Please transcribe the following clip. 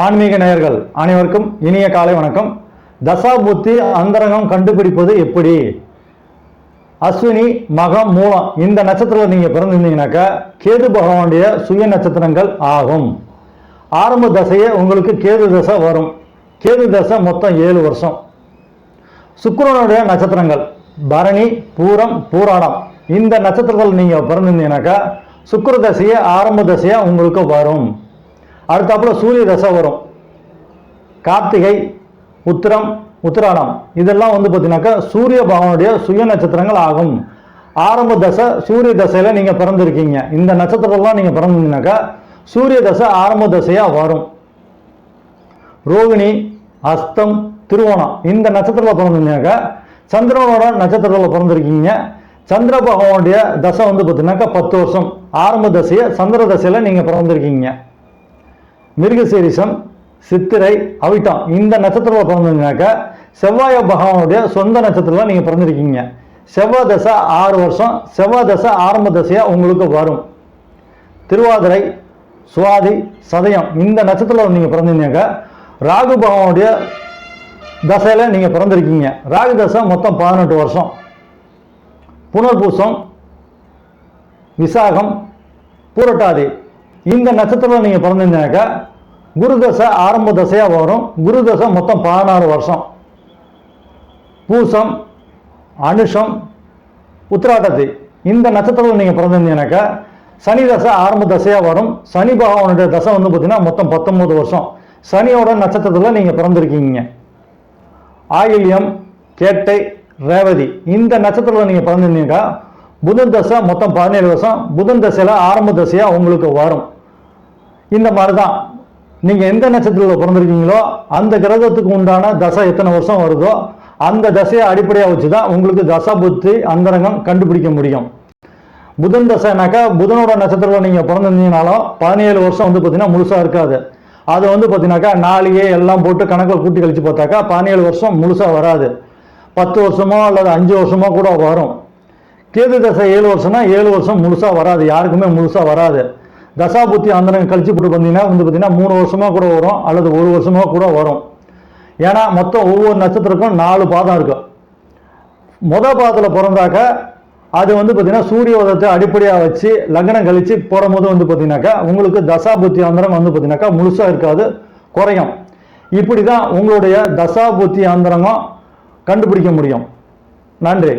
ஆன்மீக நேயர்கள் அனைவருக்கும் இனிய காலை வணக்கம். தசா புத்தி அந்தரங்கம் கண்டுபிடிப்பது எப்படி? அஸ்வினி மகம் மூலம் இந்த நட்சத்திரத்தில் நீங்கள் பிறந்திருந்தீங்கன்னாக்கா கேது பகவானுடைய சுய நட்சத்திரங்கள் ஆகும். ஆரம்ப தசையே உங்களுக்கு கேது தசை வரும். கேது தசை மொத்தம் ஏழு வருஷம். சுக்கரனுடைய நட்சத்திரங்கள் பரணி பூரம் பூராடம் இந்த நட்சத்திரத்தில் நீங்கள் பிறந்திருந்தீங்கன்னாக்கா சுக்கர தசையே ஆரம்ப தசையாக உங்களுக்கு வரும். அடுத்தாப்புல சூரிய தசை வரும். கார்த்திகை உத்திரம் உத்திராடம். இதெல்லாம் வந்து பார்த்தீங்கன்னாக்கா சூரிய பகவானுடைய சுய நட்சத்திரங்கள் ஆகும். ஆரம்ப தசை சூரிய தசையில் நீங்கள் பிறந்திருக்கீங்க. இந்த நட்சத்திரம்லாம் நீங்கள் பிறந்தீங்கன்னாக்கா சூரிய தசை ஆரம்ப தசையாக வரும். ரோகிணி அஸ்தம் திருவோணம் இந்த நட்சத்திரத்தில் பிறந்தீங்கன்னாக்கா சந்திரனோட நட்சத்திரத்தில் பிறந்திருக்கீங்க. சந்திர பகவானுடைய தசை வந்து பார்த்தீங்கன்னாக்கா பத்து வருஷம். ஆரம்ப தசையை சந்திர தசையில் நீங்கள் பிறந்திருக்கீங்க. மிருகசீரிசம் சித்திரை அவிட்டம். இந்த நட்சத்திரத்தில் பிறந்தீங்கன்னாக்கா செவ்வாய பகவானுடைய சொந்த நட்சத்திரத்தில் நீங்கள் பிறந்திருக்கீங்க. செவ்வாய் தசை ஆறு வருஷம் செவ்வாய் தசை ஆரம்ப தசையாக உங்களுக்கு வரும். திருவாதிரை சுவாதி சதயம் இந்த நட்சத்திரத்தில் நீங்கள் பிறந்தீங்கன்னாக்கா ராகு பகவானுடைய தசையில் நீங்கள் பிறந்திருக்கீங்க. ராகு தசை மொத்தம் பதினெட்டு வருஷம். புனர்பூசம் விசாகம் பூரட்டாதி. இந்த நட்சத்திரத்தில் நீங்கள் பிறந்திருந்தீங்கன்னாக்கா குரு தசை ஆரம்ப தசையாக வரும். குரு தசை மொத்தம் பதினாறு வருஷம். பூசம் அனுஷம் உத்திராட்டத்தை இந்த நட்சத்திரத்தில் நீங்கள் பிறந்திருந்தீங்கன்னாக்கா சனி தசை ஆரம்ப தசையாக வரும். சனி பகவானுடைய தசை வந்து பார்த்தீங்கன்னா மொத்தம் பத்தொன்பது வருஷம். சனியோட நட்சத்திரத்தில் நீங்கள் பிறந்திருக்கீங்க. ஆயில்யம் கேட்டை ரேவதி. இந்த நட்சத்திரத்தில் நீங்கள் பிறந்திருந்தீங்கன்னா புதன் தசை மொத்தம் பதினேழு வருஷம். புதன் தசையில் ஆரம்ப தசையாக உங்களுக்கு வரும். இந்த மாதிரி தான் நீங்கள் எந்த நட்சத்திரத்தில் பிறந்திருக்கீங்களோ அந்த கிரகத்துக்கு உண்டான தசை எத்தனை வருஷம் வருதோ அந்த தசையை அடிப்படையாக வச்சு தான் உங்களுக்கு தசா புத்தி அந்தரங்கம் கண்டுபிடிக்க முடியும். புதன் தசைனாக்கா புதனோட நட்சத்திரத்தில் நீங்கள் பிறந்திருந்தீங்கனாலும் பதினேழு வருஷம் வந்து பார்த்தீங்கன்னா முழுசாக இருக்காது. அது வந்து பார்த்தீங்கன்னாக்கா நாளையே எல்லாம் போட்டு கணக்கில் கூட்டி கழித்து பார்த்தாக்கா பதினேழு வருஷம் முழுசாக வராது. பத்து வருஷமோ அல்லது அஞ்சு வருஷமோ கூட வரும். கேது தசை ஏழு வருஷம்னா ஏழு வருஷம் முழுசாக வராது. யாருக்குமே முழுசாக வராது. தசா புத்தி அந்தரங்க கழிச்சு போட்டு வந்தீங்கன்னா வந்து பார்த்தீங்கன்னா மூணு வருஷமாக கூட வரும் அல்லது ஒரு வருஷமாக கூட வரும். ஏன்னா மொத்தம் ஒவ்வொரு நட்சத்திரக்கும் நாலு பாதம் இருக்கும் மொதல் பாதத்தில் பிறந்தாக்க அது வந்து பார்த்தீங்கன்னா சூரிய உதயத்தை அடிப்படையாக வச்சு லக்னம் கழித்து போடும்போது வந்து பார்த்தீங்கன்னாக்கா உங்களுக்கு தசா புத்தி அந்தரம் வந்து பார்த்தீங்கன்னாக்கா முழுசாக இருக்காது குறையும். இப்படி தான் உங்களுடைய தசா புத்தி அந்தரங்கம் கண்டுபிடிக்க முடியும். நன்றி.